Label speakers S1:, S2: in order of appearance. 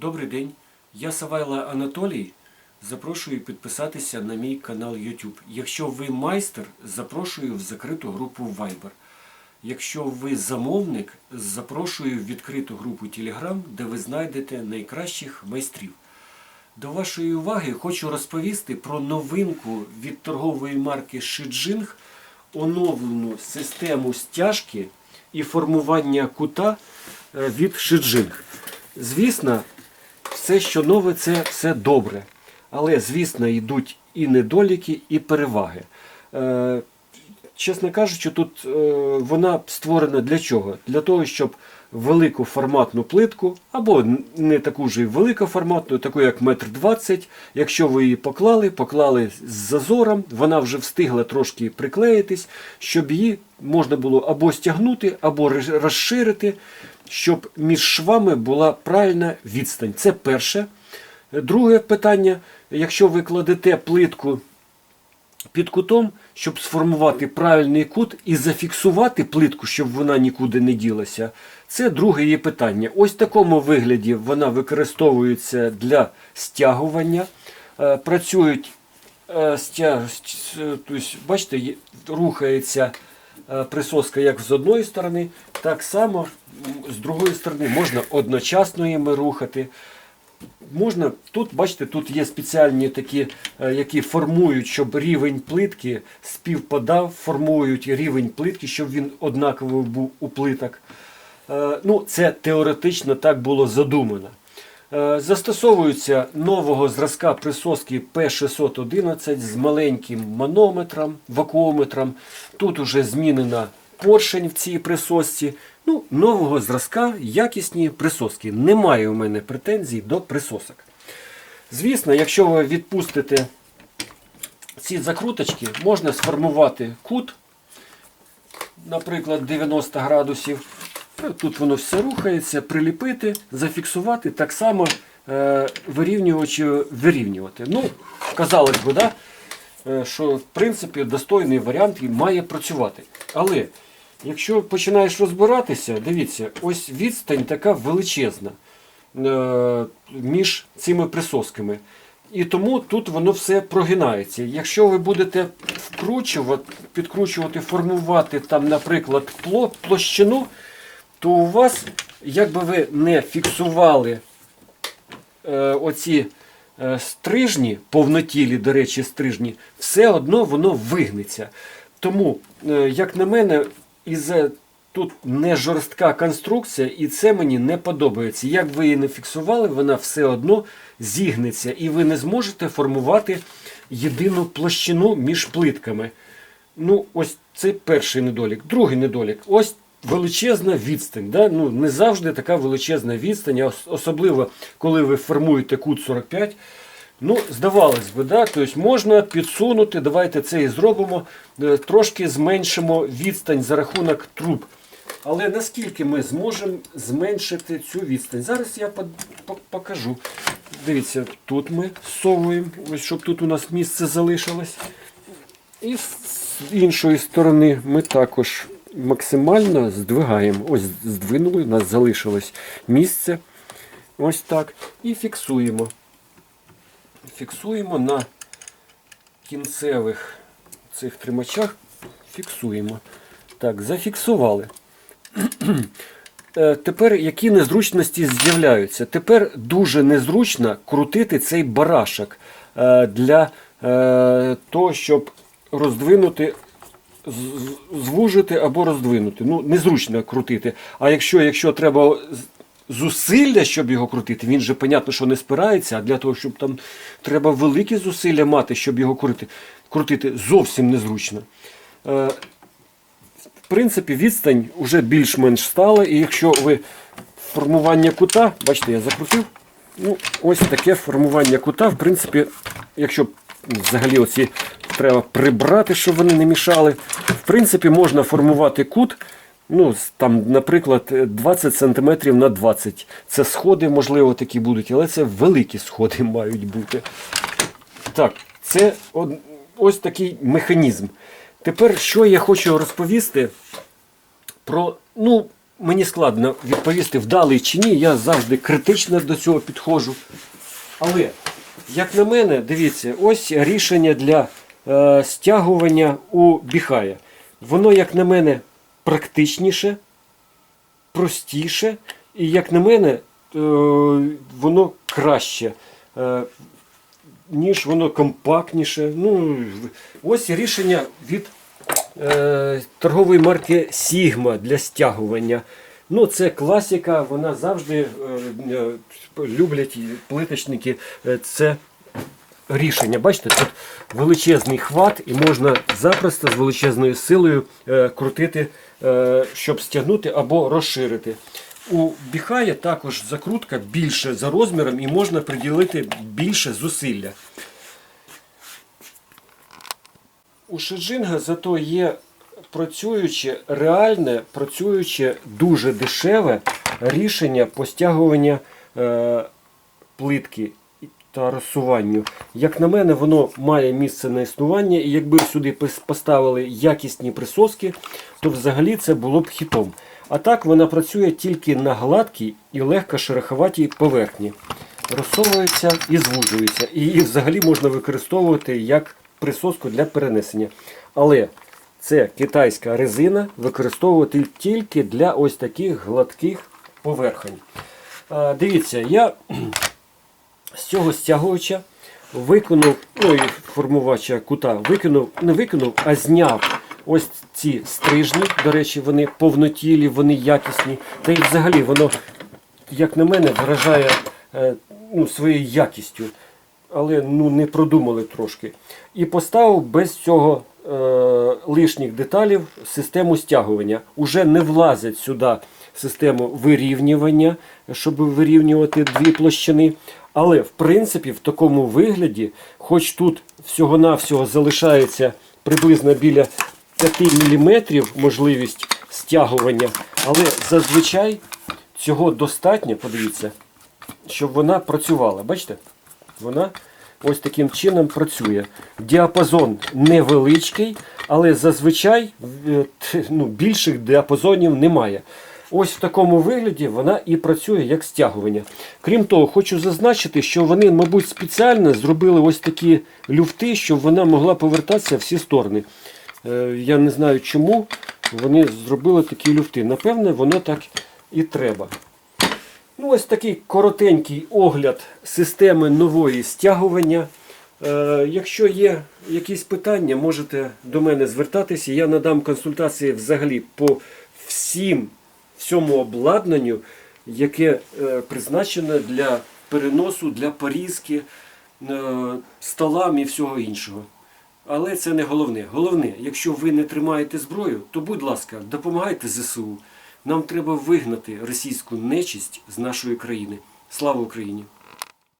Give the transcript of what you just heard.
S1: Добрий день, я Савайла Анатолій. Запрошую підписатися на мій канал YouTube. Якщо ви майстер, запрошую в закриту групу Viber. Якщо ви замовник, запрошую в відкриту групу Telegram, де ви знайдете найкращих майстрів. До вашої уваги хочу розповісти про новинку від торгової марки Шиджинг, оновлену систему стяжки і формування кута е, від Шиджинг. Звісно, все, що нове, це все добре. Але, звісно, йдуть і недоліки, і переваги. Е, чесно кажучи, тут е, вона створена для чого? Для того, щоб велику форматну плитку, або не таку ж і великоформатну, таку як метр двадцять, якщо ви її поклали, поклали з зазором, вона вже встигла трошки приклеїтись, щоб її можна було або стягнути, або розширити, щоб між швами була правильна відстань. Це перше. Друге питання, якщо ви кладете плитку під кутом, щоб сформувати правильний кут і зафіксувати плитку, щоб вона нікуди не ділася. Це друге її питання. Ось в такому вигляді вона використовується для стягування. Е, Працюють е, стяг, тобто, бачите, рухається е, присоска як з одної сторони, так само з другої сторони можна одночасно їми рухати. Можна тут, бачите, тут є спеціальні такі, е, які формують, щоб рівень плитки співпадав, формують рівень плитки, щоб він однаковий був у плиток. Е, Ну, це теоретично так було задумано. Е, Застосовується нового зразка присоски P611 з маленьким манометром, вакуометром. Тут уже змінена поршень в цій присосці. Ну, нового зразка, якісні присоски. Немає у мене претензій до присосок. Звісно, якщо ви відпустите ці закруточки, можна сформувати кут, наприклад, 90 градусів. Ну, Тут воно все рухається, приліпити, зафіксувати, так само е, вирівнювачі вирівнювати. Ну, казалось би, да, е, що в принципі достойний варіант і має працювати. Але якщо починаєш розбиратися, дивіться, ось відстань така величезна е, між цими присосками. І тому тут воно все прогинається. Якщо ви будете вкручувати, підкручувати, формувати там, наприклад, площину, то у вас, якби ви не фіксували е, оці е, стрижні, повнотілі, до речі, стрижні, все одно воно вигнеться. Тому, як на мене, із тут не жорстка конструкція, і це мені не подобається. Як ви її не фіксували, вона все одно зігнеться, і ви не зможете формувати єдину площину між плитками. Ну, ось це перший недолік. Другий недолік. Ось величезна відстань. Да? Ну, не завжди така величезна відстань, особливо коли ви формуєте кут 45. Ну, здавалось би, да? тобто можна підсунути, давайте це і зробимо, е, трошки зменшимо відстань за рахунок труб. Але наскільки ми зможемо зменшити цю відстань? Зараз я по- по- покажу. Дивіться, тут ми зсовуємо, ось щоб тут у нас місце залишилось. І з іншої сторони ми також максимально здвигаємо. Ось здвинули, у нас залишилось місце. Ось так. І фіксуємо. Фіксуємо на кінцевих цих тримачах. Фіксуємо. Так, зафіксували. Е, Тепер які незручності з'являються? Тепер дуже незручно крутити цей барашок е, для е, того, щоб роздвинути, звужити або роздвинути. Ну, незручно крутити. А якщо, якщо треба зусилля, щоб його крутити, він же, понятно, що не спирається, а для того, щоб там треба великі зусилля мати, щоб його крутити, крутити зовсім незручно. Е, в принципі, відстань вже більш-менш стала, і якщо ви формування кута, бачите, я закрутив, ну, ось таке формування кута, в принципі, якщо взагалі оці треба прибрати, щоб вони не мішали, в принципі, можна формувати кут, ну, там, наприклад, 20 см на 20 Це сходи, можливо, такі будуть, але це великі сходи мають бути. Так, це ось такий механізм. Тепер що я хочу розповісти про, ну, мені складно відповісти, вдалий чи ні, я завжди критично до цього підходжу. Але, як на мене, дивіться, ось рішення для е, стягування у біхая. Воно, як на мене, практичніше, простіше, і, як на мене, е, воно краще, е, ніж воно компактніше. Ну, ось рішення від е, торгової марки Sigma для стягування. Ну, це класика, вона завжди люблять плиточники. Це рішення. Бачите, тут величезний хват, і можна запросто з величезною силою е, крутити, е, щоб стягнути або розширити. У біхая також закрутка більше за розміром і можна приділити більше зусилля. У Шеджинга зато є працююче, реальне, працююче, дуже дешеве рішення по стягуванню е, плитки та розсуванню. Як на мене, воно має місце на існування, і якби сюди поставили якісні присоски, то взагалі це було б хітом. А так вона працює тільки на гладкій і легко шероховатій поверхні. Розсовується і звужується. І її взагалі можна використовувати як присоску для перенесення. Але це китайська резина використовувати тільки для ось таких гладких поверхонь. Дивіться, я з цього стягувача виконав, ну і формувача кута викинув, не викинув, а зняв ось ці стрижні. До речі, вони повнотілі, вони якісні. Та й взагалі воно, як на мене, вражає е, ну, своєю якістю. Але ну, не продумали трошки. І поставив без цього е, лишніх деталів систему стягування. Уже не влазять сюди систему вирівнювання, щоб вирівнювати дві площини. Але в принципі в такому вигляді, хоч тут всього-навсього залишається приблизно біля 5 мм можливість стягування, але зазвичай цього достатньо, подивіться, щоб вона працювала. Бачите? Вона ось таким чином працює. Діапазон невеличкий, але зазвичай е, ну, більших діапазонів немає. Ось в такому вигляді вона і працює як стягування. Крім того, хочу зазначити, що вони, мабуть, спеціально зробили ось такі люфти, щоб вона могла повертатися всі сторони. Е, Я не знаю чому вони зробили такі люфти. Напевне, воно так і треба. Ну, ось такий коротенький огляд системи нової стягування. Е, якщо є якісь питання, можете до мене звертатися. Я надам консультації взагалі по всім всьому обладнанню, яке е, призначене для переносу, для порізки, е, столам і всього іншого. Але це не головне. Головне, якщо ви не тримаєте зброю, то будь ласка, допомагайте ЗСУ. Нам треба вигнати російську нечисть з нашої країни. Слава Україні!